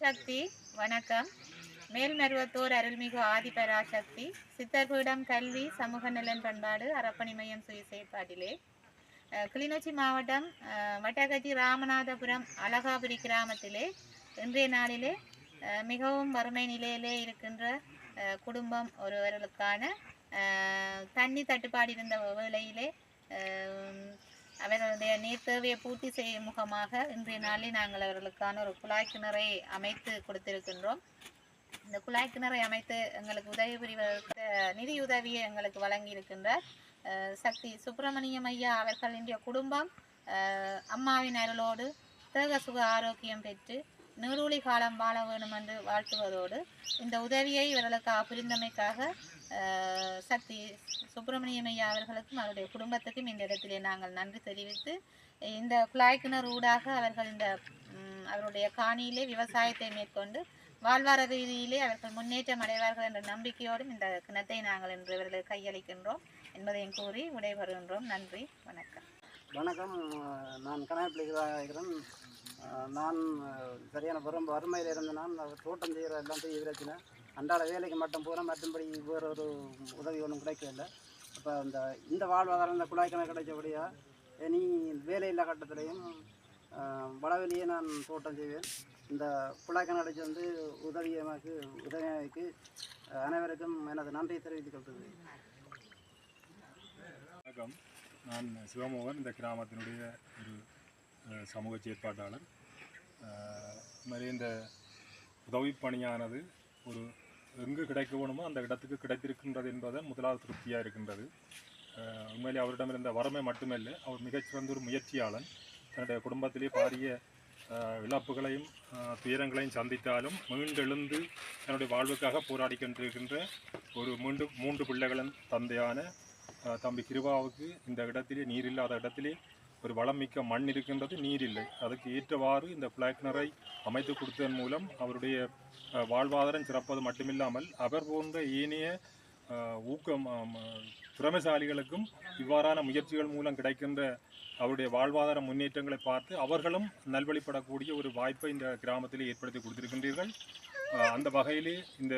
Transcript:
சக்தி வணக்கம். மேல்மருவத்தூர் அருள்மிகு ஆதிபராசக்தி சித்தர்பீடம் கல்வி சமூக நலன் பண்பாடு அறப்பணி மையம் சுய செயற்பாட்டிலே. கிளிநொச்சி மாவட்டம் வட்டகஜி ராமநாதபுரம் அழகாபுரி கிராமத்திலே இன்றைய நாளிலே மிகவும் வறுமை நிலையிலே இருக்கின்ற அஹ், குடும்பம் ஒருவர்களுக்கான தண்ணி தட்டுப்பாடு இருந்த வேளையிலே அவர்களுடைய நீர் தேவையை பூர்த்தி செய்யும் முகமாக இன்றைய நாளில் நாங்கள் அவர்களுக்கான ஒரு குழாய் கிணறை அமைத்து கொடுத்திருக்கின்றோம். இந்த குழாய் கிணறை அமைத்து எங்களுக்கு உதவி புரிவதற்கு நிதி உதவியை எங்களுக்கு வழங்கி அஹ், சக்தி சுப்பிரமணியம் ஐயா அவர்களின் குடும்பம் அம்மாவின் அருளோடு தேக சுக ஆரோக்கியம் பெற்று நீரூழி காலம் வாழ வேணும் என்று வாழ்த்துவதோடு இந்த உதவியை இவர்களுக்கு புரிந்தமைக்காக சக்தி சுப்பிரமணியமையா அவர்களுக்கும் அவருடைய குடும்பத்துக்கும் இந்த இடத்திலே நாங்கள் நன்றி தெரிவித்து இந்த குழாய்க்கிணர் ஊடாக அவர்கள் இந்த அவருடைய காணியிலே விவசாயத்தை மேற்கொண்டு வாழ்வார ரீதியிலே அவர்கள் முன்னேற்றம் அடைவார்கள் என்ற நம்பிக்கையோடும் இந்த கிணத்தை நாங்கள் இன்று இவர்களுக்கு கையளிக்கின்றோம் என்பதையும் கூறி விடைபெறுகின்றோம். நன்றி வணக்கம். வணக்கம். நான் கணாப்பிள்ளைகிறேன் நான் சரியான வரும் வறுமையில் இருந்த நான் தோட்டம் செய்கிற எல்லாம் செய்ய விரச்சினேன் அன்றாட வேலைக்கு மட்டும் போகிறேன் மற்றபடி வேறு ஒரு உதவி ஒன்றும் கிடைக்கவில்லை. அப்போ இந்த இந்த வாழ்வாதாரம் இந்த குழாய் கிணறு கிடைச்சபடியா இனி வேலையில்லா கட்டத்திலையும் அஹ், வடவெளியே நான் தோட்டம் செய்வேன். இந்த குழாய் கிணறு அடைச்சி வந்து உதவியமாக்கு எனக்கு அனைவருக்கும் எனது நன்றியை தெரிவித்துக் கொள்கிறேன். வணக்கம். நான் சிவமோகன் இந்த கிராமத்தினுடைய ஒரு சமூக செயற்பாட்டாளர். இது மாதிரி இந்த உதவி பணியானது ஒரு எங்கு கிடைக்க வேணுமோ அந்த இடத்துக்கு கிடைத்திருக்கின்றது என்பதன் முதலாவது திருப்தியாக இருக்கின்றது. உண்மையிலே அவரிடமிருந்த வறுமை மட்டுமல்ல அவர் மிகச்சிறந்த ஒரு முயற்சியாளன். தன்னுடைய குடும்பத்திலே பாரிய இழப்புகளையும் துயரங்களையும் சந்தித்தாலும் மீண்டெழுந்து தன்னுடைய வாழ்வுக்காக போராடி கொண்டிருக்கின்ற ஒரு மூன்று மூன்று பிள்ளைகளின் தந்தையான தம்பி கிருபாவுக்கு இந்த இடத்திலே நீர் இல்லாத இடத்திலே ஒரு வளம் மிக்க மண் இருக்கின்றது நீர் இல்லை. அதுக்கு ஏற்றவாறு இந்த பிளாக்னரை அமைத்து கொடுத்ததன் மூலம் அவருடைய வாழ்வாதாரம் சிறப்பது மட்டுமில்லாமல் அவர் போன்ற ஏனைய ஊக்கம் திறமைசாலிகளுக்கும் இவ்வாறான முயற்சிகள் மூலம் கிடைக்கின்ற அவருடைய வாழ்வாதார முன்னேற்றங்களை பார்த்து அவர்களும் நல்வழிப்படக்கூடிய ஒரு வாய்ப்பை இந்த கிராமத்திலே ஏற்படுத்தி கொடுத்திருக்கின்றீர்கள். அஹ், அந்த வகையிலே இந்த